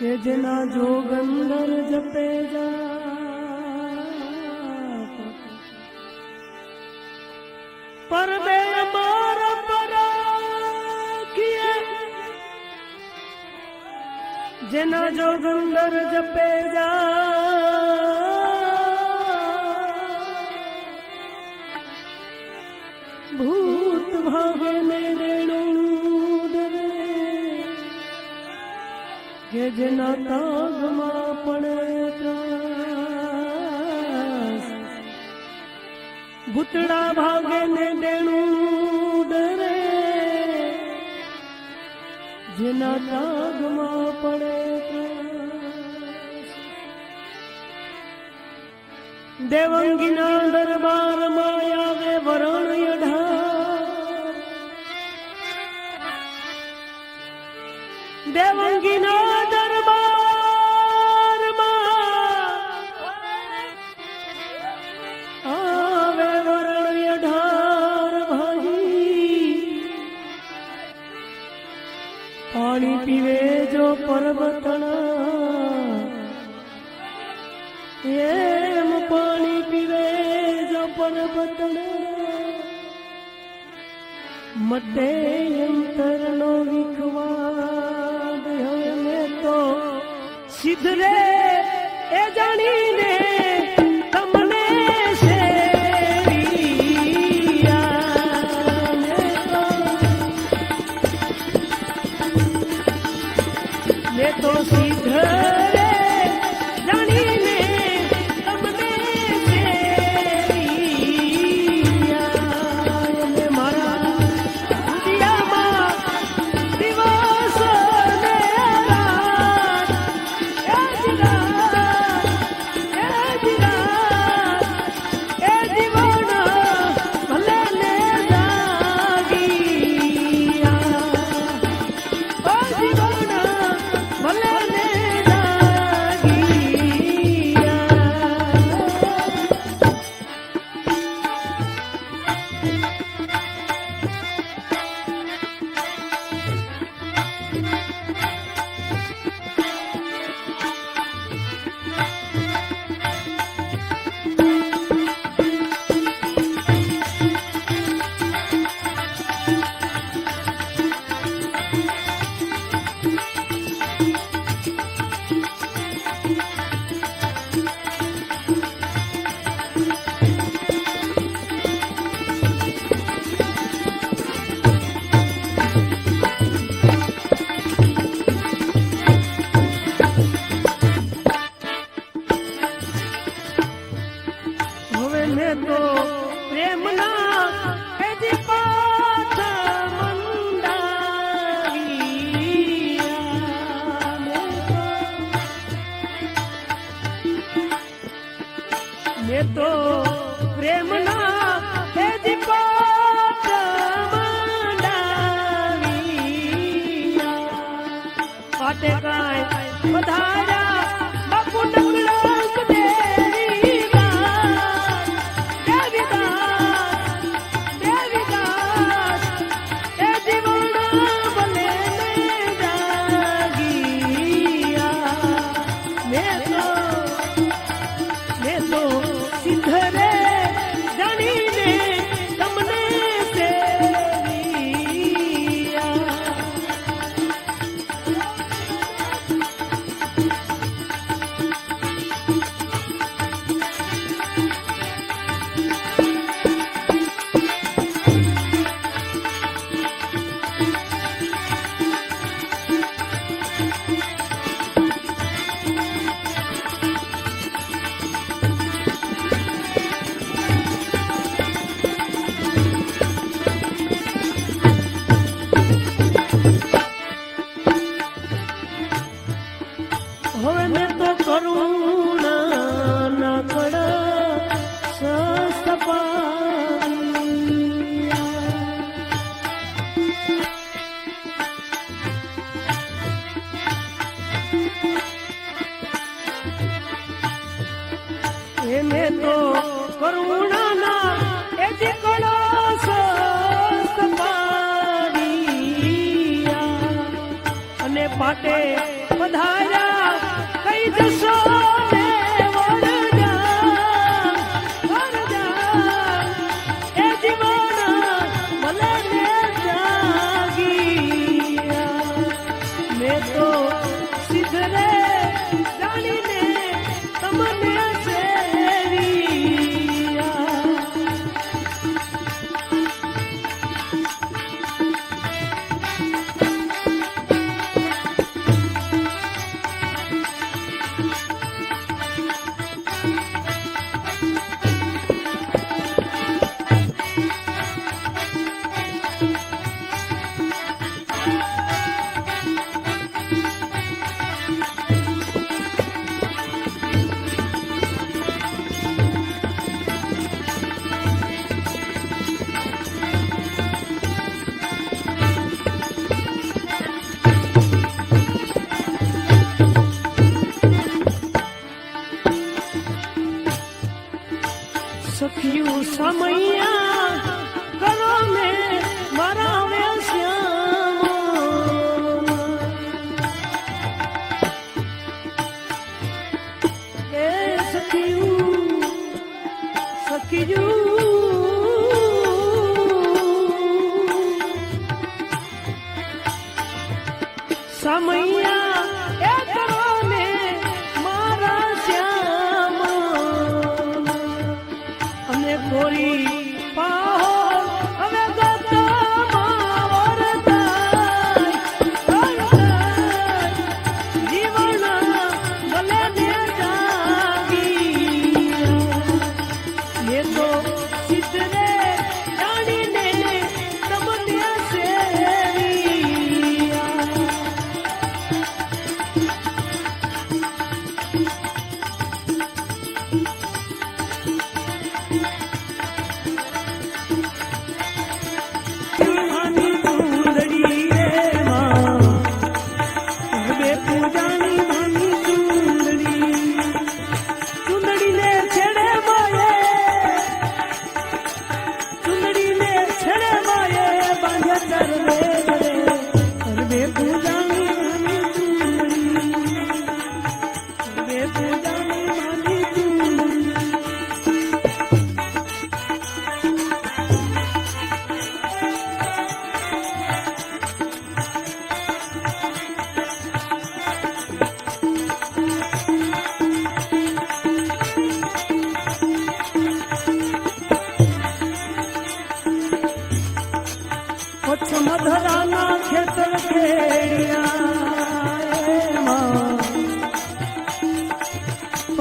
जना जो गंदर जपे पर जना जो गंदर जपे जा भूत भाव में रेणु जना ताग मा पड़े गुतड़ा भागे ने देणू डरे जना ताग मा पड़े दरबार माया वे वरण यढ़ा देवंगी ना મતેયંતરનો વિખવાદ હમે તો સિદ્ધરે એ જાણીને મે તો પ્રેમ ના હેજી પાછ મંડાલીયા મે તો પ્રેમ ના હેજી પાછ મંડાલીયા પાટે કાય વધાયા મકું જોઈએ તો કરુણાના એ જે કળશ અને પાટે પધાર્યા Sua mãe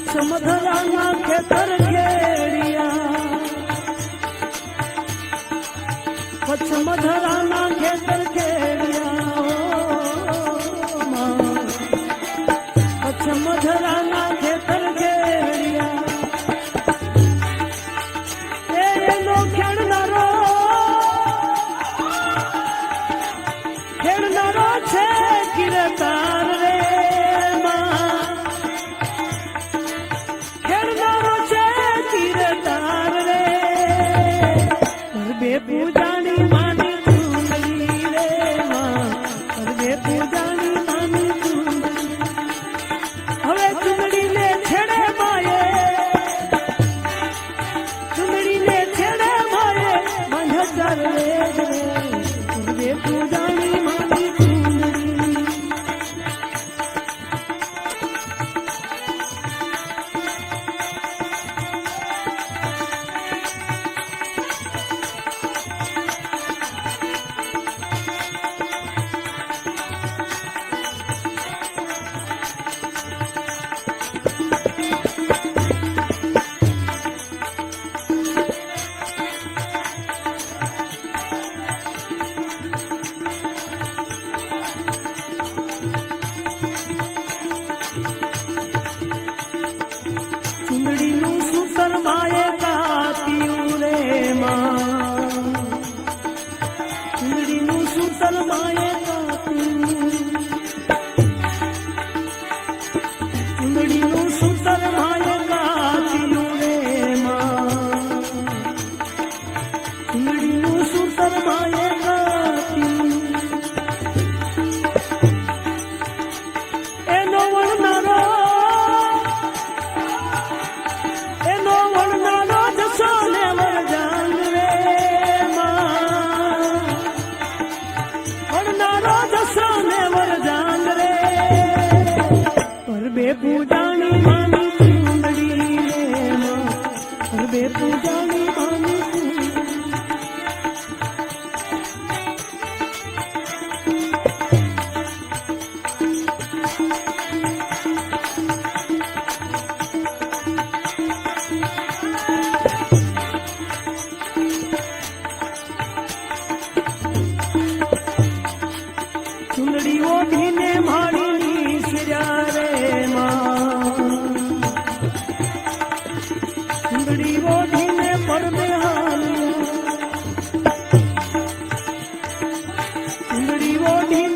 પશ્ચિમ ધરાના ખેતર ખેડિયા પશ્ચિમ ધરાના ખેતર ખેડિયા પશ્ચિમ ધરાના ખેતર ખેડિયા એનો ખેડનારો ખેડનારો I'm மாய 我的。